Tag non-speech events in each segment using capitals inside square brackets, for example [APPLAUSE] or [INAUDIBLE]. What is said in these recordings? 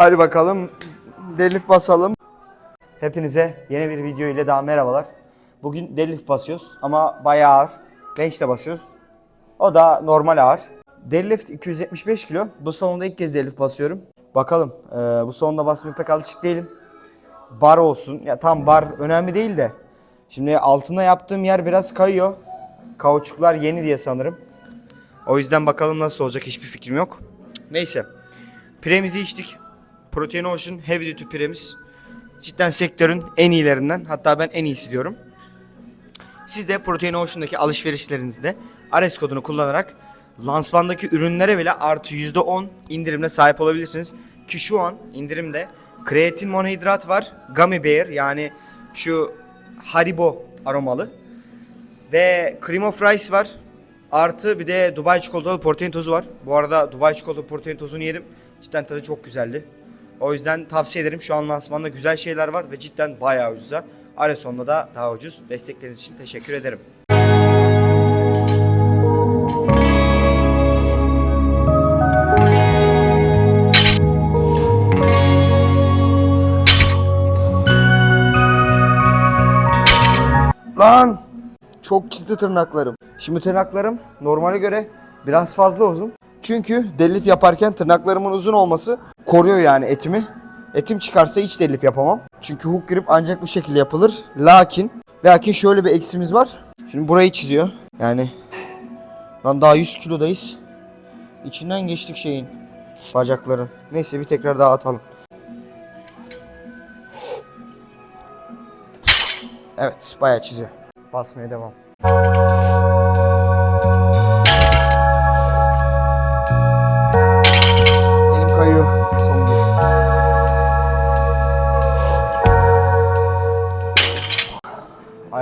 Hadi bakalım delif basalım. Hepinize yeni bir video ile daha merhabalar. Bugün delif basıyoruz ama bayağı ağır. Bench de basıyoruz. O da normal ağır. Deadlift 275 kilo. Bu salonda ilk kez deadlift basıyorum. Bakalım. Ee, bu salonda basmaya pek alışık değilim. Bar olsun. Ya tam bar önemli değil de. Şimdi altına yaptığım yer biraz kayıyor. Kauçuklar yeni diye sanırım. O yüzden bakalım nasıl olacak hiçbir fikrim yok. Neyse. Piremizi içtik. Protein Ocean Heavy Duty piremiz. Cidden sektörün en iyilerinden. Hatta ben en iyisi diyorum. Siz de Protein Ocean'daki alışverişlerinizde Ares kodunu kullanarak lansmandaki ürünlere bile artı %10 indirimle sahip olabilirsiniz. Ki şu an indirimde kreatin monohidrat var. Gummy Bear yani şu Haribo aromalı. Ve Cream of Rice var. Artı bir de Dubai çikolatalı protein tozu var. Bu arada Dubai çikolatalı protein tozunu yedim. Cidden tadı çok güzeldi. O yüzden tavsiye ederim. Şu an lansmanda güzel şeyler var ve cidden bayağı ucuza. Areson'da da daha ucuz. Destekleriniz için teşekkür ederim. Lan! Çok çizdi tırnaklarım. Şimdi tırnaklarım normale göre biraz fazla uzun. Çünkü delif yaparken tırnaklarımın uzun olması koruyor yani etimi. Etim çıkarsa hiç delif yapamam. Çünkü hook grip ancak bu şekilde yapılır. Lakin, lakin şöyle bir eksimiz var. Şimdi burayı çiziyor. Yani lan daha 100 kilodayız. İçinden geçtik şeyin. Bacakların. Neyse bir tekrar daha atalım. Evet bayağı çiziyor. Basmaya devam.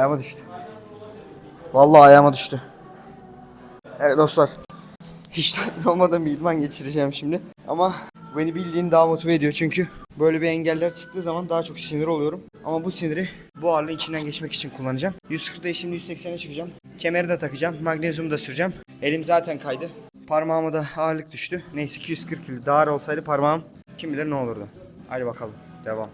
Ayağıma düştü. Vallahi ayağıma düştü. Evet dostlar. Hiç tatmin [LAUGHS] olmadan bir idman geçireceğim şimdi. Ama beni bildiğin daha motive ediyor çünkü böyle bir engeller çıktığı zaman daha çok sinir oluyorum. Ama bu siniri bu ağırlığın içinden geçmek için kullanacağım. 140'da şimdi 180'e çıkacağım. Kemeri de takacağım. Magnezyumu da süreceğim. Elim zaten kaydı. Parmağıma da ağırlık düştü. Neyse 240 kilo. Daha ağır olsaydı parmağım kim bilir ne olurdu. Hadi bakalım. Devam.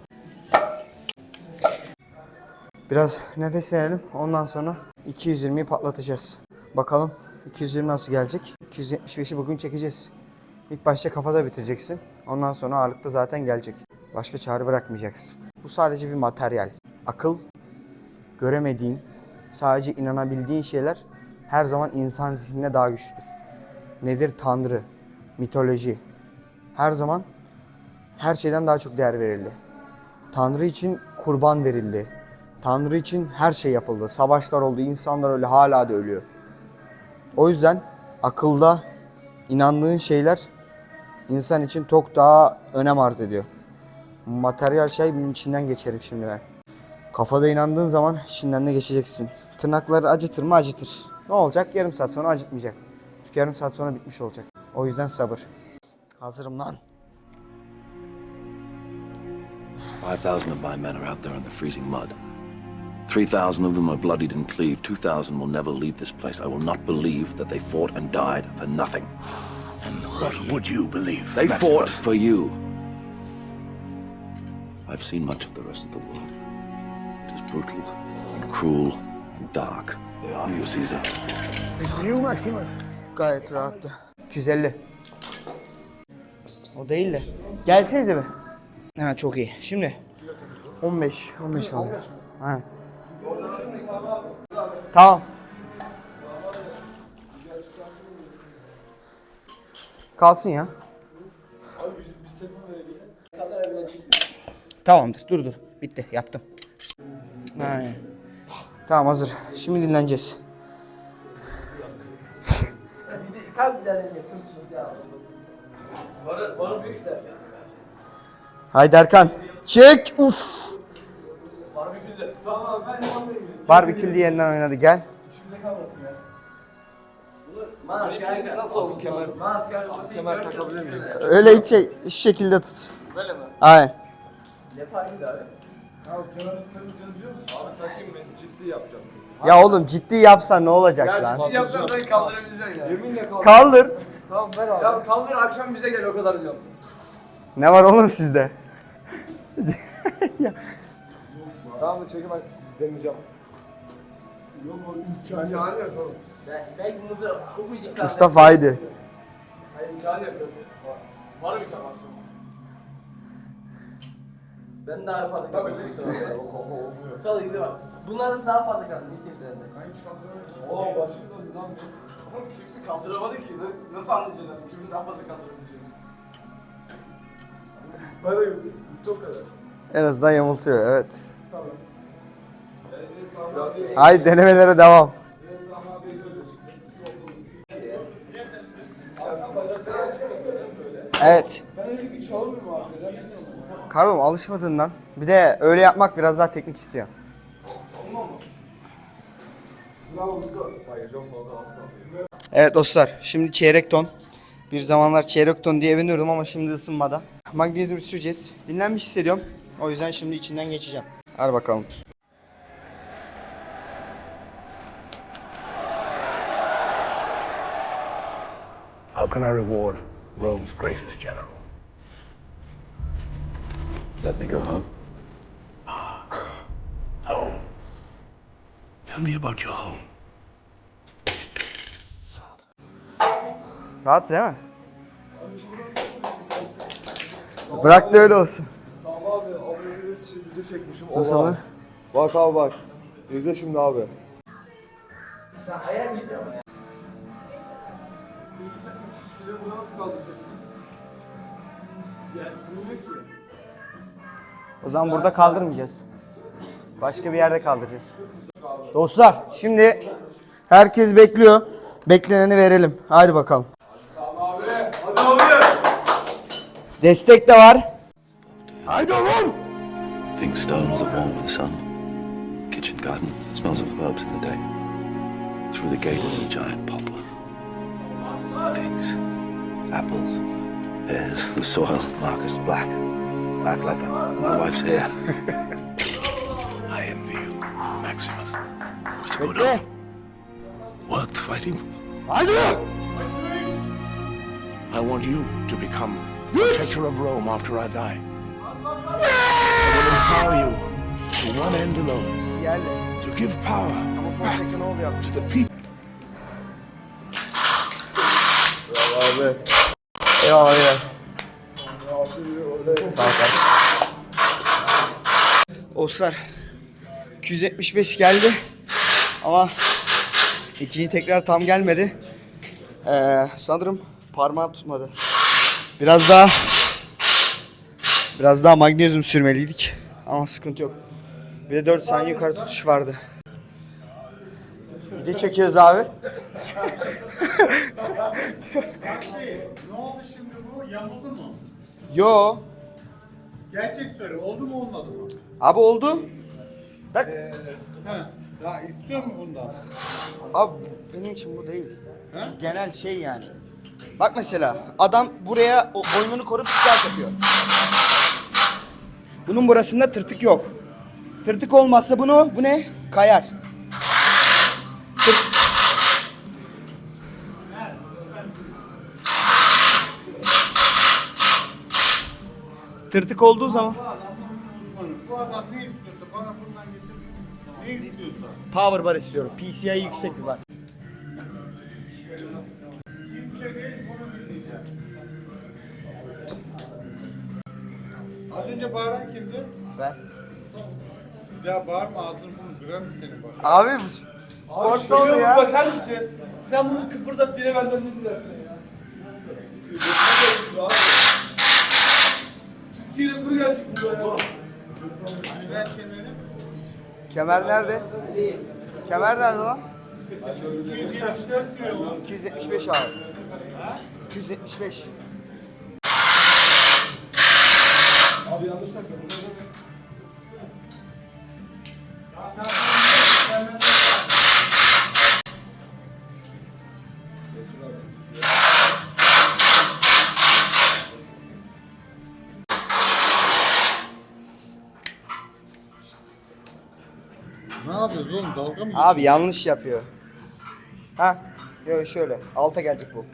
Biraz nefeslenelim. Ondan sonra 220'yi patlatacağız. Bakalım 220 nasıl gelecek? 275'i bugün çekeceğiz. İlk başta kafada bitireceksin. Ondan sonra ağırlıkta zaten gelecek. Başka çare bırakmayacaksın. Bu sadece bir materyal. Akıl, göremediğin, sadece inanabildiğin şeyler her zaman insan zihninde daha güçlüdür. Nedir? Tanrı, mitoloji. Her zaman her şeyden daha çok değer verildi. Tanrı için kurban verildi. Tanrı için her şey yapıldı. Savaşlar oldu, insanlar öyle hala da ölüyor. O yüzden akılda inandığın şeyler insan için çok daha önem arz ediyor. Materyal şey bunun içinden geçerim şimdi ben. Kafada inandığın zaman içinden de geçeceksin. Tırnakları acıtır mı acıtır. Ne olacak? Yarım saat sonra acıtmayacak. Çünkü yarım saat sonra bitmiş olacak. O yüzden sabır. Hazırım lan. 5,000 of my men are out there in the freezing mud. 3,000 of them are bloodied and cleaved. 2,000 will never leave this place. I will not believe that they fought and died for nothing. And what would you believe? They That's fought what- for you. I've seen much of the rest of the world. It is brutal and cruel and dark. They are you, Caesar. It's you, Maximus. Gayet rahattı. 250. O değil de. Gelsenize be. Ha çok iyi. Şimdi 15. 15 alıyor. Ha. Tamam. Kalsın ya. Tamamdır. Dur dur. Bitti. Yaptım. Aynen. Tamam hazır. Şimdi dinleneceğiz. Haydi Erkan. Çek. Uf. Barbekül diye yeniden oynadı gel. Kemer takabilir miyim? Öyle hiç şey, şu şekilde tut. Böyle mi? Aynen. Ne farkı abi? Abi kemer takamayacağını biliyor musun? Abi takayım ben ciddi yapacağım çünkü. Ya oğlum ciddi yapsan ne olacak Ya lan? ciddi yapacağım sen kaldırabileceksin ya. Yeminle kaldır. Kaldır. Tamam ver abi. Ya kaldır akşam bize gel o kadar diyorum. Ne var oğlum sizde? Tamam mı çekim ben deneyeceğim. Yok o imkanı yok oğlum. Belki bunu ufacık Mustafa haydi. Hayır imkanı yok. Var mı imkan maksimum? Ben daha fazla kaldım. Sağ gidiyor bak. Bunların daha fazla kaldı. İkisinden de. Oo başım döndü lan. Oğlum kimse kaldıramadı ki. Nasıl anlayacaksın? Kimin daha fazla kaldırabileceğini? Böyle çok kadar. En azından yamultuyor evet. Tamam. Haydi denemelere devam. Evet. Kardeşim alışmadığından. Bir de öyle yapmak biraz daha teknik istiyor. Evet dostlar şimdi çeyrek ton. Bir zamanlar çeyrek ton diye övünüyordum ama şimdi ısınmadan. Magnezyum süreceğiz. Dinlenmiş hissediyorum. O yüzden şimdi içinden geçeceğim. Hadi bakalım. How can I reward Rome's greatest general? Let me go home. Ah, home. Tell me about your home. Rahat değil mi? Bırak da öyle olsun. Sami abi abi video çekmişim. Nasıl Oha. abi? Bak abi bak. İzle şimdi abi. Sen hayal gidiyor nasıl kaldıracaksın? Ya sığmıyor ki. O zaman burada kaldırmayacağız. Başka bir yerde kaldıracağız. Dostlar şimdi herkes bekliyor. Bekleneni verelim. Hadi bakalım. Hadi abi. Destek de var. I don't want! Pink stones that warm with the sun. Kitchen garden that smells of herbs in the day. Through the gate is a giant poplar. Figs, apples, pears, the soil, Marcus black. Black like my wife's hair. [LAUGHS] I envy you, Maximus. It's good Bekle. hope. Worth fighting for. I do! I want you to become the protector of Rome after I die. I will empower you to one end alone, to give power Ama Fonseca ne oluyor? to the people. Abi. Eyvallah eyvallah. Sağ ol. Dostlar 275 geldi ama ikinci tekrar tam gelmedi. Ee, sanırım parmağım tutmadı. Biraz daha biraz daha magnezyum sürmeliydik ama sıkıntı yok. Bir de 4 saniye yukarı tutuş vardı. De çekiyoruz abi. [LAUGHS] Ne oldu şimdi bu? Yamuldu mu? Yo. Gerçek söyle. Oldu mu olmadı mı? Abi oldu. Bak. Ha. Daha istiyor mu bundan? Abi benim için bu değil. He? Genel şey yani. Bak mesela adam buraya o boynunu korup sıcak yapıyor. Bunun burasında tırtık yok. Tırtık olmazsa bunu bu ne? Kayar. Tırtık olduğu zaman Bu adam ne istiyorsa bana bundan getir. Ne istiyorsa. power bar istiyorum. PCI yüksek bir bar. Kimse değil bunu dinleyecek. Az önce bağıran kimdi? Ben. Ya bağırma ağzını bunu kırarım seni bak. Abi bu spor Abi salonu ya. bakar mısın? Sen bunu kıpırdat diye benden ne dilersin ya? Türkiye rekoru gelecek burada ya. Kemer nerede? Kemer nerede lan? 274 kilo mu? 275 abi. 275. Abi yanlış yapıyorum. Oğlum? Dalga mı Abi yanlış yapıyor. Ha? Yok şöyle. Alta gelecek bu.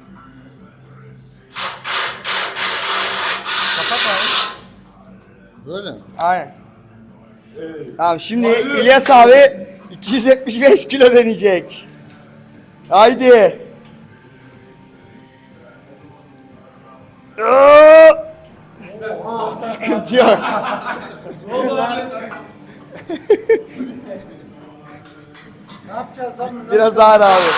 Kapat abi. Böyle mi? Aynen. Tamam şimdi İlyas abi 275 kilo deneyecek. Haydi. Sıkıntı yok. Ne yapacağız lan? Biraz ağır abi.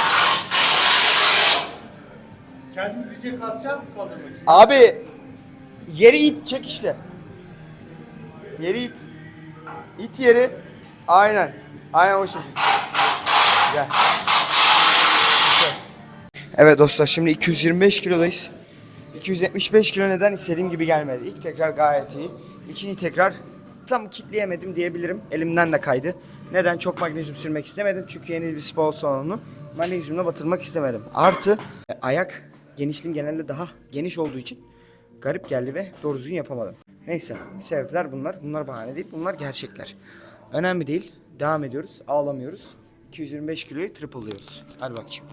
Kendimiz için kasacağız mı kaldırmak için? Abi yeri it çek işte. Yeri it. İt yeri. Aynen. Aynen o şekilde. Gel. Evet dostlar şimdi 225 kilodayız. 275 kilo neden istediğim gibi gelmedi. İlk tekrar gayet iyi. İkinci tekrar tam kitleyemedim diyebilirim. Elimden de kaydı. Neden? Çok magnezyum sürmek istemedim. Çünkü yeni bir spor salonu. Magnezyumla batırmak istemedim. Artı ayak genişliğim genelde daha geniş olduğu için garip geldi ve doğru düzgün yapamadım. Neyse sebepler bunlar. Bunlar bahane değil. Bunlar gerçekler. Önemli değil. Devam ediyoruz. Ağlamıyoruz. 225 kiloyu triple'lıyoruz. Hadi bakayım.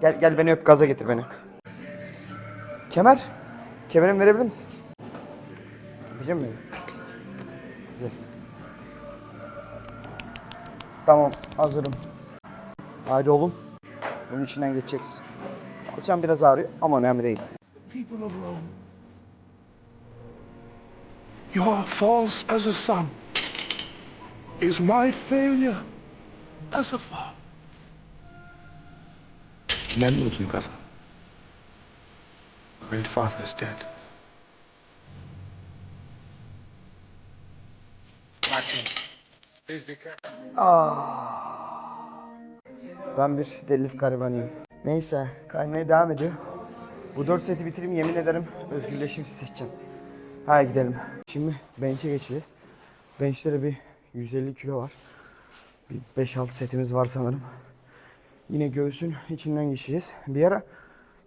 Gel gel beni öp gaza getir beni. Kemer. Kemerimi verebilir misin? Yapacağım mı? Tamam hazırım. Haydi oğlum. Bunun içinden geçeceksin. Geçen biraz ağrıyor ama önemli değil. People of Rome. Your false as a son is my failure as a father. Remember me, brother. My father is dead. Careful. Ben bir delif garibanıyım. Neyse kaymaya devam ediyor. Bu 4 seti bitireyim yemin ederim özgürleşim hissedeceğim. Hadi gidelim. Şimdi bench'e geçeceğiz. Bench'te de bir 150 kilo var. Bir 5-6 setimiz var sanırım. Yine göğsün içinden geçeceğiz. Bir ara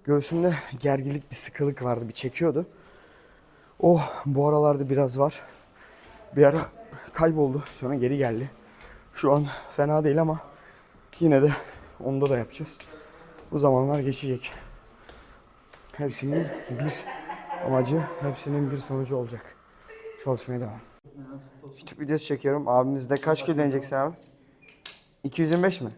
göğsümde gergilik bir sıkılık vardı bir çekiyordu. Oh bu aralarda biraz var. Bir ara kayboldu sonra geri geldi. Şu an fena değil ama yine de onda da yapacağız. Bu zamanlar geçecek. Hepsinin bir amacı, hepsinin bir sonucu olacak. Çalışmaya devam. YouTube videosu çekiyorum. Abimiz de kaç kilo deneyeceksin abi? 225 mi?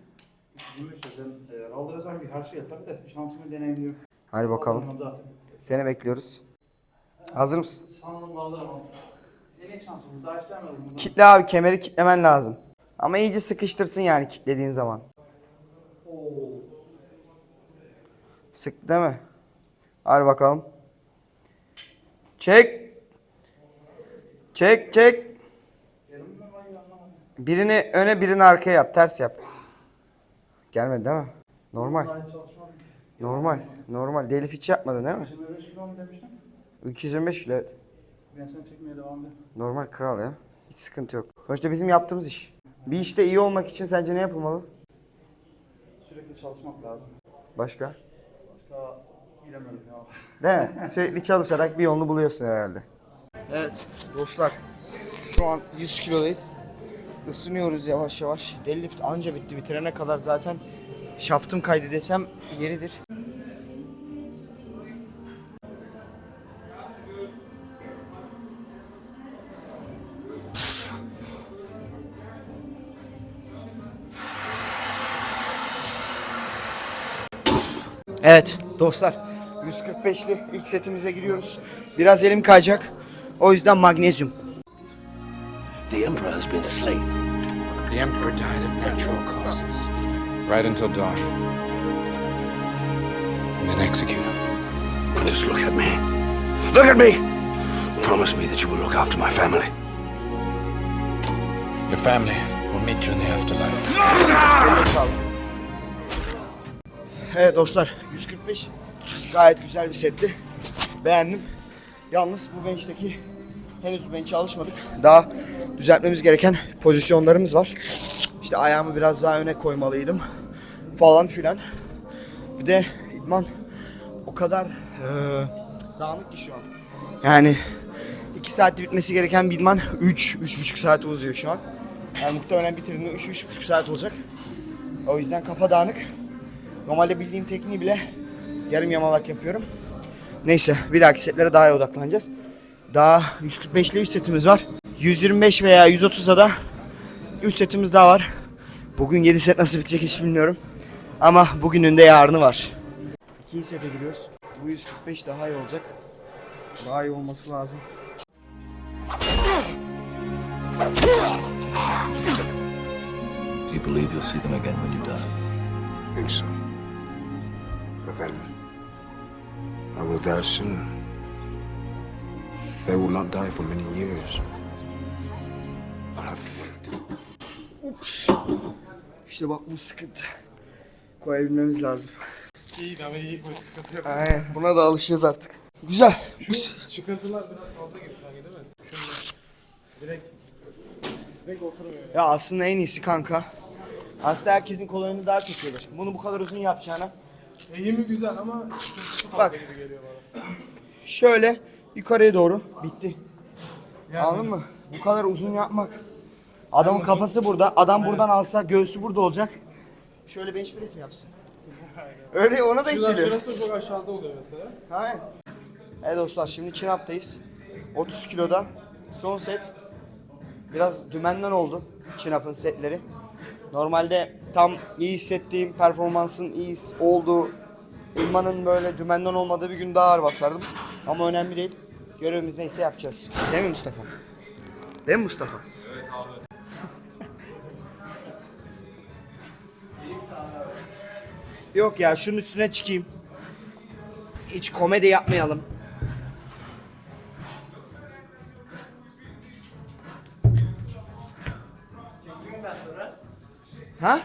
Ben aldıracağım bir her şey tabii de şansımı deneyimliyorum. Hadi bakalım. Seni bekliyoruz. Hazır mısın? Sanırım daha Kitle abi kemeri kitlemen lazım. Ama iyice sıkıştırsın yani kitlediğin zaman. Sık değil mi? Hadi bakalım. Çek. Çek çek. Birini öne birini arkaya yap. Ters yap. Gelmedi değil mi? Normal. Normal. Normal. Delif hiç yapmadın değil mi? 25 kilo demiştin? 225 kilo evet. Ben seni çekmeye devam edeyim. Normal kral ya. Hiç sıkıntı yok. Sonuçta bizim yaptığımız iş. Bir işte iyi olmak için sence ne yapılmalı? Sürekli çalışmak lazım. Başka? Başka bilemedim ya. [LAUGHS] Değil mi? Sürekli çalışarak bir yolunu buluyorsun herhalde. Evet dostlar. Şu an 100 kilodayız. Isınıyoruz yavaş yavaş. Deadlift anca bitti. Bitirene kadar zaten şaftım kaydı desem yeridir. Evet dostlar 145'li ilk setimize giriyoruz. Biraz elim kayacak. O yüzden magnezyum. The Emperor has been slain. The Emperor died of natural causes. Right until dawn. And then execute him. Just look at me. Look at me! Promise me that you will look after my family. Your family will meet you in the afterlife. Evet dostlar 145 gayet güzel bir setti. Beğendim. Yalnız bu bench'teki henüz bench'e alışmadık. Daha düzeltmemiz gereken pozisyonlarımız var. İşte ayağımı biraz daha öne koymalıydım falan filan. Bir de idman o kadar eee dağınık ki şu an. Yani 2 saatte bitmesi gereken bir idman 3 3,5 saat uzuyor şu an. Yani muhtemelen bitirdiğinde 3 3,5 saat olacak. O yüzden kafa dağınık. Normalde bildiğim tekniği bile yarım yamalak yapıyorum. Neyse bir dahaki setlere daha iyi odaklanacağız. Daha 145 ile 100 setimiz var. 125 veya 130'a da 3 setimiz daha var. Bugün 7 set nasıl bitecek hiç bilmiyorum. Ama bugünün de yarını var. İkinci sete giriyoruz. Bu 145 daha iyi olacak. Daha iyi olması lazım. Do you believe you'll see them again when you die? I think so. Then I will die soon. They will not die for many years. I'll have to wait. Ups. İşte bak bu sıkıntı. Koyabilmemiz lazım. İyi ama iyi bu sıkıntı yok. Aynen. Buna da alışıyoruz artık. Güzel. Çıkıntılar biraz fazla gibi sanki değil mi? Şunda. Direkt zek oturmuyor. Ya aslında en iyisi kanka. Aslında herkesin kolayını daha çok gelir. Bunu bu kadar uzun yapacağına Eğimi güzel ama fazla Bak. gibi geliyor bana. şöyle yukarıya doğru bitti. Yani Anladın mı? Bu kadar uzun yapmak. Adamın kafası burada. Adam buradan alsa göğsü burada olacak. Şöyle bench press mi yapsın? Öyle ona da Şuradan geliyor. şurası da çok aşağıda oluyor mesela. Aynen. Evet dostlar şimdi chin up'tayız. 30 kiloda son set. Biraz dümenden oldu chin up'ın setleri. Normalde tam iyi hissettiğim performansın iyi olduğu İlman'ın böyle dümenden olmadığı bir gün daha ağır basardım. Ama önemli değil. Görevimiz neyse yapacağız. Değil mi Mustafa? Değil mi Mustafa? Evet abi. Yok ya şunun üstüne çıkayım. Hiç komedi yapmayalım. Ha?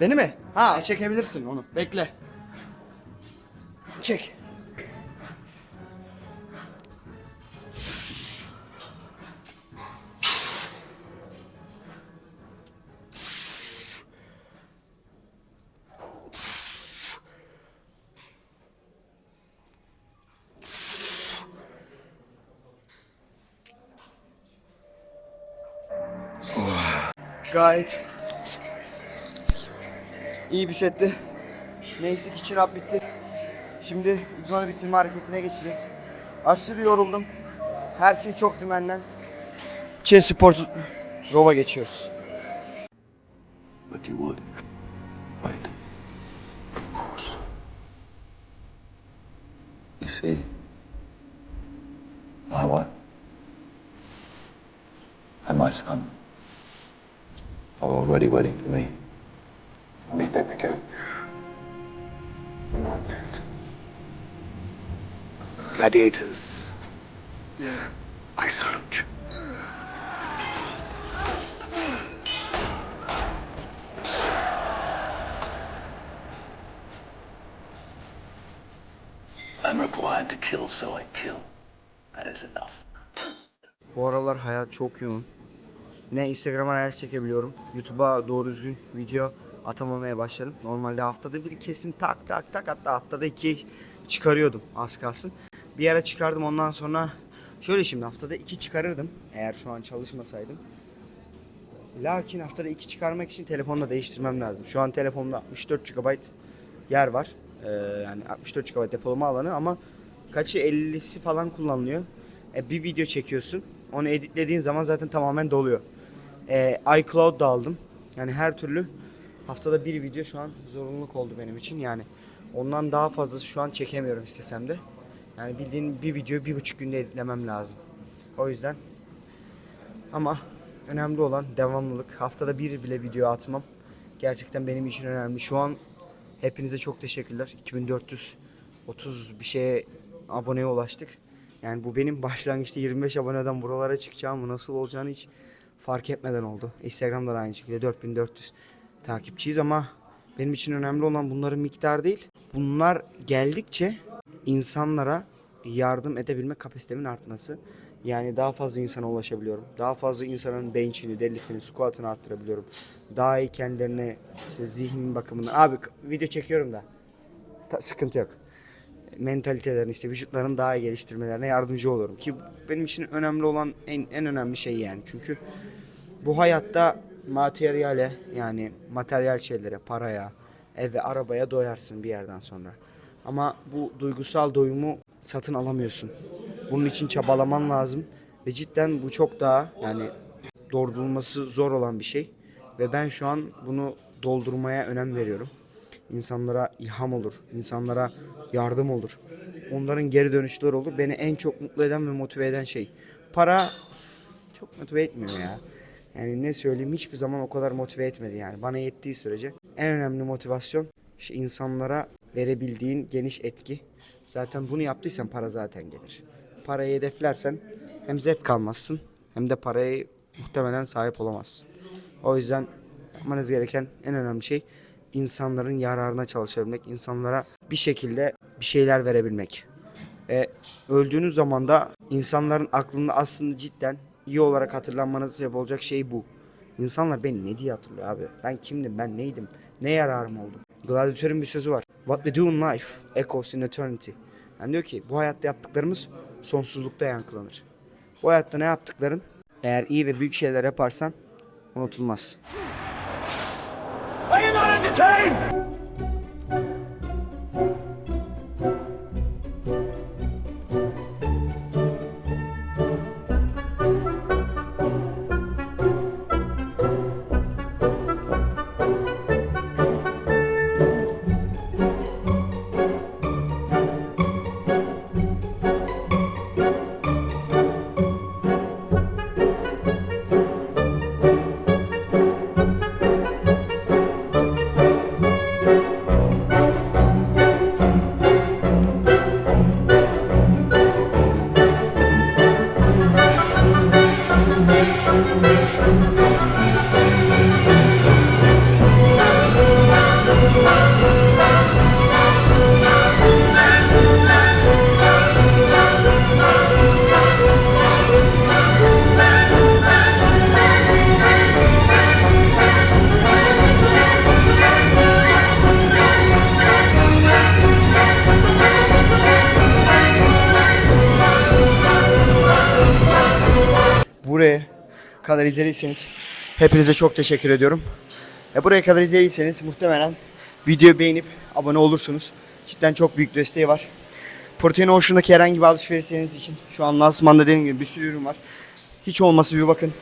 Beni mi? Ha çekebilirsin onu. Bekle. Çek. Gayet iyi bir setti. Neyse ki çırap bitti. Şimdi idmanı bitirme hareketine geçeceğiz. Aşırı yoruldum. Her şey çok dümenden. Çin spor rova geçiyoruz. But you would. Right. Of course. You see, my wife and my son are already waiting for me. Meet them again. Gladiators. I salute you. I'm required to kill, so I kill. That is enough. Bu aralar hayat çok yoğun. Ne Instagram'a reels çekebiliyorum. YouTube'a doğru düzgün video atamamaya başladım. Normalde haftada bir kesin tak tak tak hatta haftada iki çıkarıyordum az kalsın. Bir ara çıkardım ondan sonra şöyle şimdi haftada iki çıkarırdım eğer şu an çalışmasaydım. Lakin haftada iki çıkarmak için telefonla değiştirmem lazım. Şu an telefonda 64 GB yer var. Ee, yani 64 GB depolama alanı ama kaçı 50'si falan kullanılıyor. E, bir video çekiyorsun. Onu editlediğin zaman zaten tamamen doluyor. E, iCloud da aldım. Yani her türlü haftada bir video şu an zorunluluk oldu benim için. Yani ondan daha fazlası şu an çekemiyorum istesem de. Yani bildiğin bir video bir buçuk günde editlemem lazım. O yüzden ama önemli olan devamlılık. Haftada bir bile video atmam. Gerçekten benim için önemli. Şu an hepinize çok teşekkürler. 2430 bir şeye aboneye ulaştık. Yani bu benim başlangıçta 25 aboneden buralara çıkacağımı nasıl olacağını hiç fark etmeden oldu. Instagram'da da aynı şekilde 4400 takipçiyiz ama benim için önemli olan bunların miktarı değil. Bunlar geldikçe insanlara yardım edebilme kapasitemin artması. Yani daha fazla insana ulaşabiliyorum. Daha fazla insanın bench'ini, deadlift'ini, squat'ını arttırabiliyorum. Daha iyi kendilerine işte zihin bakımından. Abi video çekiyorum da. Ta- sıkıntı yok mentalitelerini işte vücutlarını daha iyi geliştirmelerine yardımcı olurum ki benim için önemli olan en en önemli şey yani çünkü bu hayatta materyale yani materyal şeylere paraya eve arabaya doyarsın bir yerden sonra ama bu duygusal doyumu satın alamıyorsun bunun için çabalaman lazım Ve cidden bu çok daha yani doldurulması zor olan bir şey. Ve ben şu an bunu doldurmaya önem veriyorum. İnsanlara ilham olur, insanlara yardım olur. Onların geri dönüşleri olur. Beni en çok mutlu eden ve motive eden şey. Para çok motive etmiyor ya. Yani ne söyleyeyim hiçbir zaman o kadar motive etmedi yani. Bana yettiği sürece en önemli motivasyon işte insanlara verebildiğin geniş etki. Zaten bunu yaptıysan para zaten gelir. Parayı hedeflersen hem zevk almazsın hem de parayı muhtemelen sahip olamazsın. O yüzden yapmanız gereken en önemli şey insanların yararına çalışabilmek, insanlara bir şekilde bir şeyler verebilmek. Ve öldüğünüz zaman da insanların aklında aslında cidden iyi olarak hatırlanmanız sebep olacak şey bu. İnsanlar beni ne diye hatırlıyor abi? Ben kimdim? Ben neydim? Ne yararım oldu? Gladiatör'ün bir sözü var. What we do in life echoes in eternity. Yani diyor ki bu hayatta yaptıklarımız sonsuzlukta yankılanır. Bu hayatta ne yaptıkların eğer iyi ve büyük şeyler yaparsan unutulmaz. buraya kadar izlediyseniz hepinize çok teşekkür ediyorum. E buraya kadar izlediyseniz muhtemelen videoyu beğenip abone olursunuz. Cidden çok büyük desteği var. Protein Ocean'daki herhangi bir alışverişleriniz için şu an lansmanda dediğim gibi bir sürü ürün var. Hiç olması bir bakın.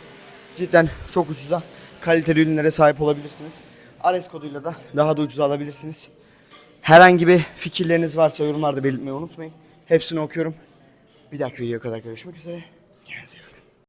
Cidden çok ucuza kaliteli ürünlere sahip olabilirsiniz. Ares koduyla da daha da ucuza alabilirsiniz. Herhangi bir fikirleriniz varsa yorumlarda belirtmeyi unutmayın. Hepsini okuyorum. Bir dahaki videoya kadar görüşmek üzere. Kendinize iyi bakın.